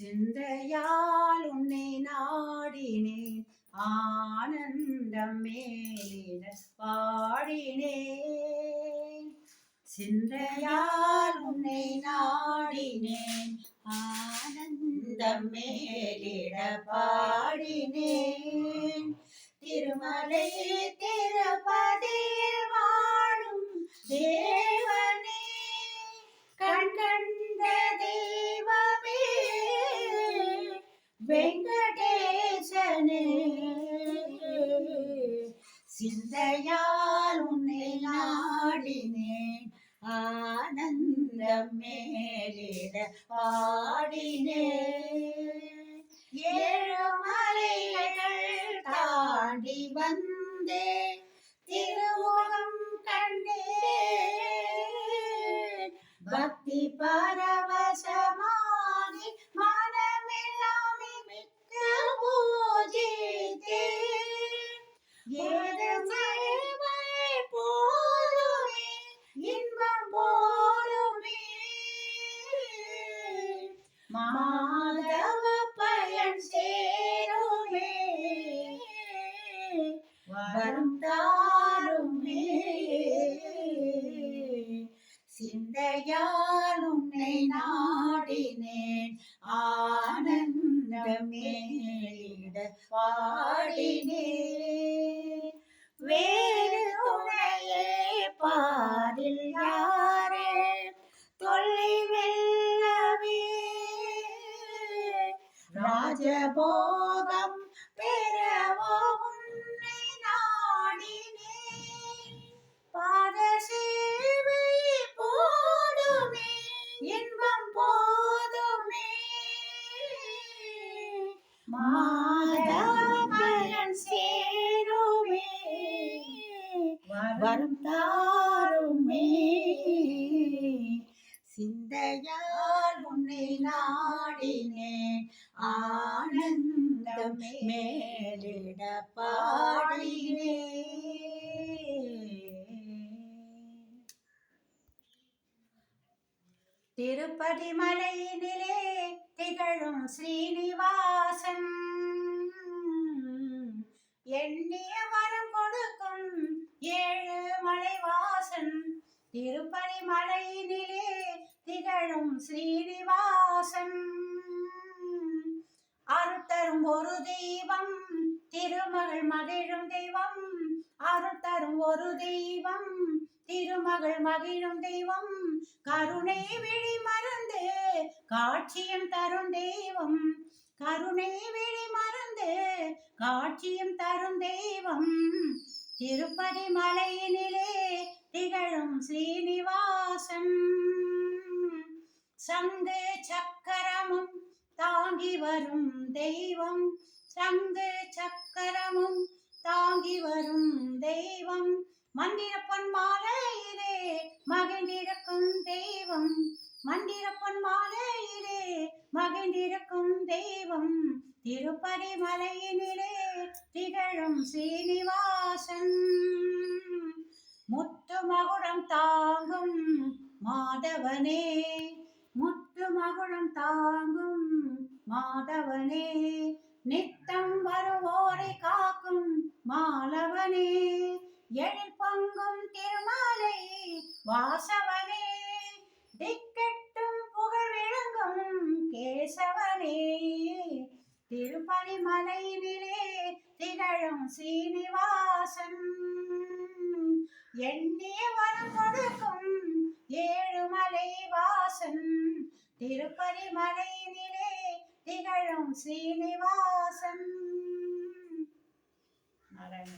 சிந்தையால் உன்னை நாடினேன். ஆனந்தம் மேலிட பாடினேன். சிந்தையால் உன்னை நாடினேன். ஆனந்தம் மேலிட பாடினேன். திருமலையே வெங்கடேசனே. சிந்தையால் உன்னை நாடினேன் ஆனந்தம் மேலிட பாடினேன். ஏழு மலைகள் தாண்டி வந்தே திருமுகம் கண்டே பக்தி பரவ மாதவ பயன் சேருமே வரும் தாருமே. சிந்தையால் நாடினேன் ஆனந்தமேலிட பாடினேன். வேறு துணையே பாரில் யாரே? தொல்லை வெல்லவே. ராஜபோகம் பெறவோ உன்னை நாடினே. பாத சேவை போதுமே இன்பம் போதுமே. மாதவன் வரம் தாருமே. சிந்தையால் உன்னை நாடினேன். ஆனந்தம் மேலிட பாடினேன் திருப்பதி மலையினிலே திகழும் ஸ்ரீனிவாசன். எண்ணிய வரம் கொடுக்கும் ஏழு மலைவாசன் திருப்பதி மலையினிலே திகழும் ஸ்ரீனிவாசன். அருத்தரும் ஒரு தெய்வம் திருமகள் மகிழும் தெய்வம். அருத்தரும் ஒரு தெய்வம் திருமகள் மகிழும் தெய்வம். கருணை விழி மறந்து காட்சியம் தரும் தெய்வம். கருணை விழி மறந்து காட்சியம் தரும் தெய்வம். திருப்பதி மலையினிலே ஸ்ரீனிவாசன் சங்கு சக்கரமும் தாங்கி வரும் தெய்வம். சங்கு சக்கரமும் தாங்கி வரும் தெய்வம். மந்திரப்பன் மாலையிலே மகிழ்ந்திருக்கும் தெய்வம். மந்திரப்பன் மாலையிலே மகிழ்ந்திருக்கும் தெய்வம். திருப்பதி மலையினிலே திகழும் சீனிவாசன். மாதவனே முத்து மகுழம் தாங்கும் மாதவனே நித்தம் வருவோரை காக்கும் மாலவனே எழில் பங்கும் திருமாலை வாசவனே திக்கெட்டும் புகழ் விளங்கும் கேசவனே திருப்பதி மலையினிலே திகழும் சீனிவாசன் எண்ணிய வரம் கொடுக்கும் ஏழுமலை வாசன் திருப்பதி நிலே திகழும் சீனிவாசன்.